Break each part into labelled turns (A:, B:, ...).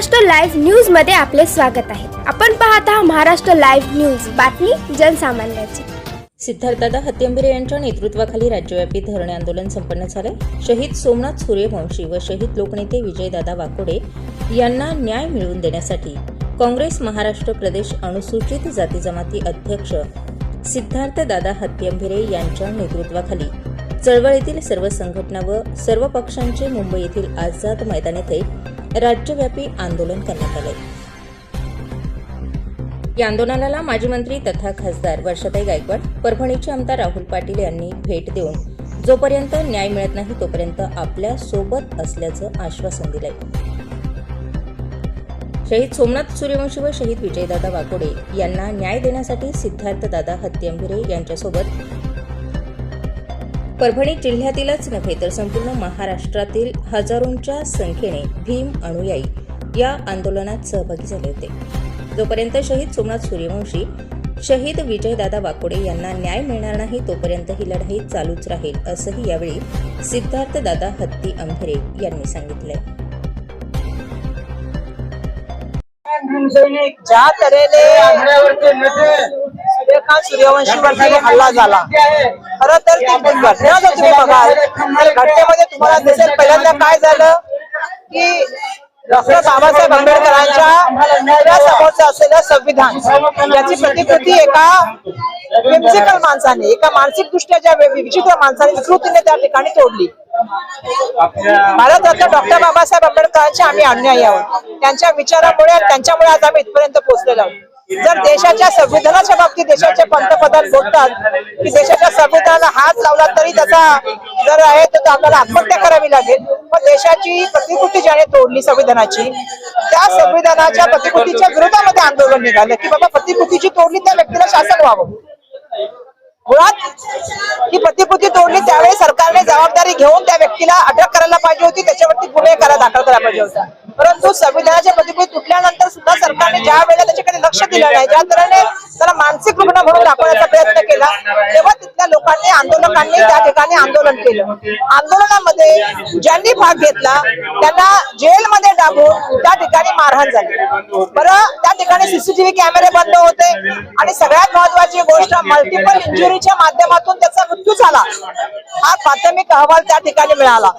A: Maharashtra live न्यूजमध्ये आपले स्वागत आहे. आपण पाहत आहात महाराष्ट्र लाईव्ह न्यूज बातमी जनसामान्याची.
B: सिद्धार्थदादा हत्यंबिरे यांच्या नेतृत्वाखाली राज्यव्यापी धरणे आंदोलन संपन्न झाले शहीद सोमनाथ सूर्यवंशी व शहीद लोकनेते विजयदादा वाकोडे यांना न्याय मिळवून देण्यासाठी काँग्रेस महाराष्ट्र प्रदेश अनुसूचित जाती जमाती अध्यक्ष सिद्धार्थदादा हत्यंभिरे यांच्या नेतृत्वाखाली चळवळीतील सर्व संघटना व सर्व पक्षांचे मुंबई येथील आझाद मैदान येथे राज्यव्यापी आंदोलन करण्यात आले. या आंदोलनाला माजी मंत्री तथा खासदार वर्षाताई गायकवाड परभणीचे आमदार राहुल पाटील यांनी भेट देऊन जोपर्यंत न्याय मिळत नाही तोपर्यंत आपल्यासोबत असल्याचं आश्वासन दिलंय. शहीद सोमनाथ सूर्यवंशी व शहीद विजयदादा वाकोडे यांना न्याय देण्यासाठी सिद्धार्थदादा हत्यंभिरे यांच्यासोबत परभणी जिल्ह्यातीलच नव्हे तर संपूर्ण महाराष्ट्रातील हजारोंच्या संख्येने भीम अनुयायी या आंदोलनात सहभागी झाले होते. जोपर्यंत शहीद सोमनाथ सूर्यवंशी शहीद विजयदादा वाकोडे यांना न्याय मिळणार नाही तोपर्यंत ही लढाई चालूच राहील असंही यावेळी सिद्धार्थदादा हत्ती अंभरे यांनी सांगितलंय.
C: ज्या तऱ्हेने सूर्यवंशी वरती हल्ला झाला. खरं तर ती घटना जर तुम्ही बघाल तर घटनेमध्ये तुम्हाला दिसेल पहिल्यांदा काय झालं? की डॉक्टर बाबासाहेब आंबेडकरांच्या समोरचं असलेलं संविधान याची प्रतिकृती एका विम्सिकल माणसाने एका मानसिक दृष्ट्या ज्या विचित्र माणसाने विकृतीने त्या ठिकाणी तोडली. भारतरत्न डॉक्टर बाबासाहेब आंबेडकरांचे आम्ही अनुयायी आहोत. त्यांच्या विचारामुळे आणि त्यांच्यामुळे आज आम्ही इथपर्यंत पोहोचलेलो आहोत. जर देशाच्या संविधानाच्या बाबतीत देशाचे पंतप्रधान बोलतात की देशाच्या संविधानाला हात लावला तरी त्याचा जर आहे तर आपल्याला आत्महत्या करावी लागेल. पण देशाची प्रतिकृती ज्याने तोडली संविधानाची त्या संविधानाच्या प्रतिकृतीच्या विरोधामध्ये आंदोलन निघालं की बाबा प्रतिकृतीची तोडली त्या व्यक्तीला शासन व्हावं. मुळात ही प्रतिकृती तोडली त्यावेळी सरकारने जबाबदारी घेऊन त्या व्यक्तीला अटक करायला पाहिजे होती. त्याच्यावरती गुन्हे करा दाखल करायला पाहिजे होता. परंतु संविधानाच्या प्रतिकृती तुटल्यानंतर सुद्धा सरकारने ज्या वेळेला त्याच्याकडे लक्ष दिलं नाही ज्या तऱ्हेने त्याला मानसिक रुग्ण म्हणून दाखवण्याचा प्रयत्न केला तेव्हा तिथल्या लोकांनी आंदोलकांनी त्या ठिकाणी आंदोलन केलं. आंदोलनामध्ये ज्यांनी भाग घेतला त्यांना जेलमध्ये डाबून त्या ठिकाणी मारहाण झाली. बरं त्या ठिकाणी सीसीटीव्ही कॅमेरे बंद होते आणि सगळ्यात महत्वाची गोष्ट मल्टिपल इंजुरीच्या माध्यमातून त्याचा मृत्यू झाला. हा प्राथमिक अहवाल त्या ठिकाणी मिळाला.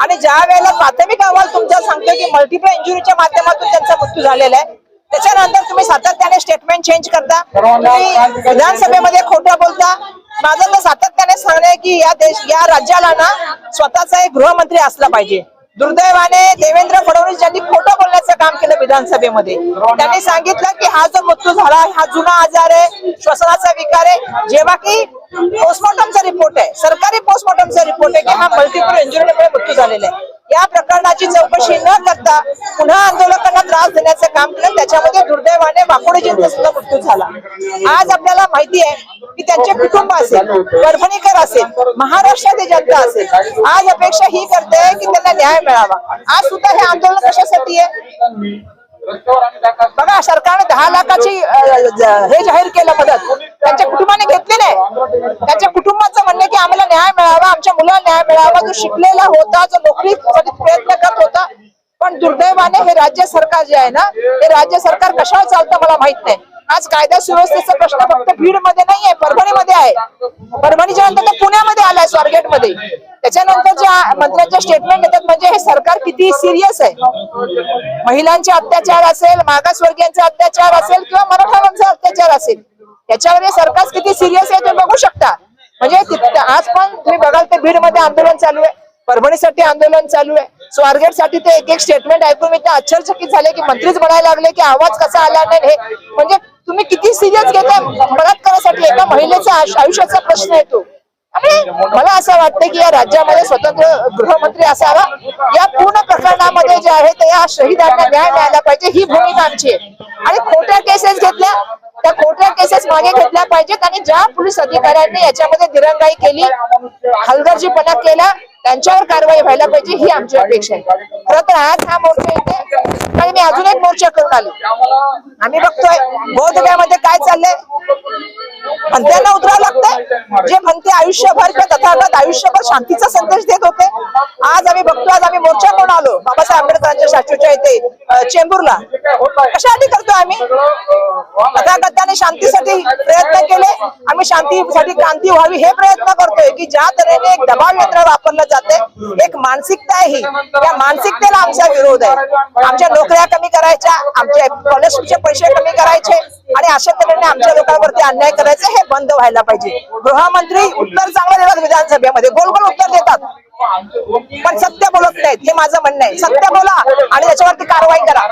C: आणि ज्या वेळेला प्राथमिक अहवाल तुमचा सांगतो की मल्टिपल इंजुरीच्या माध्यमातून त्यांचा मृत्यू झालेला आहे त्याच्यानंतर तुम्ही सातत्याने स्टेटमेंट चेंज करता. तुम्ही विधानसभेमध्ये खोटं बोलता. माझं तर सातत्याने सांगणं आहे की या देश या राज्याला ना स्वतःचा एक गृहमंत्री असला पाहिजे. दुर्दैवाने देवेंद्र फडणवीस यांनी खोटं बोलण्याचं काम केलं विधानसभेमध्ये त्यांनी सांगितलं की हा जो मृत्यू झाला हा जुना आजार आहे श्वसनाचा विकार आहे. जेव्हा की पोस्टमॉर्टमचा सरकारी पोस्टमॉर्टमचा रिपोर्ट आहे की हा मल्टिपल इंजुरीमुळे मृत्यू झालेला आहे. या प्रकरणाची चौकशी न करता पुन्हा आंदोलकांना त्रास देण्याचं काम केलं. त्याच्यामध्ये दुर्दैवाने वाकोडेजींचा सुद्धा मृत्यू झाला. आज आपल्याला माहिती आहे की त्यांचे कुटुंब असेल परभणीकर असेल महाराष्ट्रातील जनता असेल आज अपेक्षा ही करते की त्यांना न्याय मिळावा. आज सुद्धा हे आंदोलन कशासाठी आहे? बघा सरकारने दहा लाखाची हे जाहीर केलं मदत. त्यांच्या कुटुंबाने घेतली नाही. त्यांच्या कुटुंबाचं म्हणणं की आम्हाला न्याय मिळावा आमच्या मुलाला न्याय मिळावा. जो शिकलेला होता जो नोकरीसाठी प्रयत्न करत होता पण दुर्दैवाने हे राज्य सरकार जे आहे ना हे राज्य सरकार कशावर चालतं मला माहीत नाही. आज कायदा सुव्यवस्थेचा प्रश्न फक्त बीडमध्ये नाहीये परभणीमध्ये आहे. परभणीच्या नंतर तो पुण्यामध्ये आलाय स्वारगेटमध्ये त्याच्यानंतर ज्या मंत्र्यांच्या स्टेटमेंट येतात म्हणजे हे सरकार किती सिरियस आहे. महिलांचे अत्याचार असेल मागासवर्गीयांचे अत्याचार असेल किंवा मराठवाड्यांचा अत्याचार असेल त्याच्यामध्ये सरकार किती सिरियस आहे तुम्ही बघू शकता. म्हणजे आज पण तुम्ही बघाल ते बीडमध्ये आंदोलन चालू आहे. परभणीसाठी आंदोलन चालू आहे. स्वारगेटसाठी ते एक एक स्टेटमेंट ऐकून मी ते आश्चर्यचकित झाले की मंत्रीच म्हणायला लागले की आवाज कसा आला नाही हे. म्हणजे तुम्ही किती सिरियस घेताय बलात्कारासाठी एका महिलेचा आयुष्याचा प्रश्न येतो. आणि मला असं वाटतं की या राज्यामध्ये स्वतंत्र गृहमंत्री असावा. या पूर्ण प्रकरणामध्ये जे आहे ते या शहीदांना न्याय मिळाला पाहिजे. ही भूमिका आमची आहे. आणि खोट्या केसेस घेतल्या मागे घेतल्या पाहिजेत आणि ज्या पोलीस अधिकाऱ्यांनी याच्यामध्ये दिरंगाई केली हलगर्जीपणा केला त्यांच्यावर कारवाई व्हायला पाहिजे ही आमची अपेक्षा आहे. खरं तर आज हा मोर्चा इथे आणि मी अजून एक मोर्चा करून आलो. आम्ही बघतोय. बौद्धगयामध्ये काय चाललंय? त्यांना उतरावं लागतंय. जे म्हणते आयुष्यभर किंवा तथागत आयुष्यभर शांतीचा संदेश देत होते. आज आम्ही बघतो आज आम्ही मोर्चा कोण आलो. बाबासाहेब आंबेडकरांच्या स्टॅच्यूच्या इथे चेंबूरला. कशासाठी करतो आम्ही? तथागताने शांतीसाठी प्रयत्न केले. आम्ही शांतीसाठी क्रांती व्हावी हे प्रयत्न करतोय की ज्या तऱ्हेने एक दबाव यंत्र वापरलं जाते एक मानसिकता आहे ही. त्या मानसिकतेला आमचा विरोध आहे. आमच्या नोकऱ्या कमी करायच्या आमच्या स्कॉलरशिपचे पैसे कमी करायचे. आणि अशा तऱ्हेने आमच्या लोकांवरती अन्याय करायचे हे बंद व्हायला पाहिजे. गृहमंत्री उत्तर चांगलं देतात विधानसभेमध्ये. गोल गोल उत्तर देतात. पण सत्य बोलत नाहीत. हे माझं म्हणणं आहे. सत्य बोला आणि त्याच्यावरती कारवाई करा.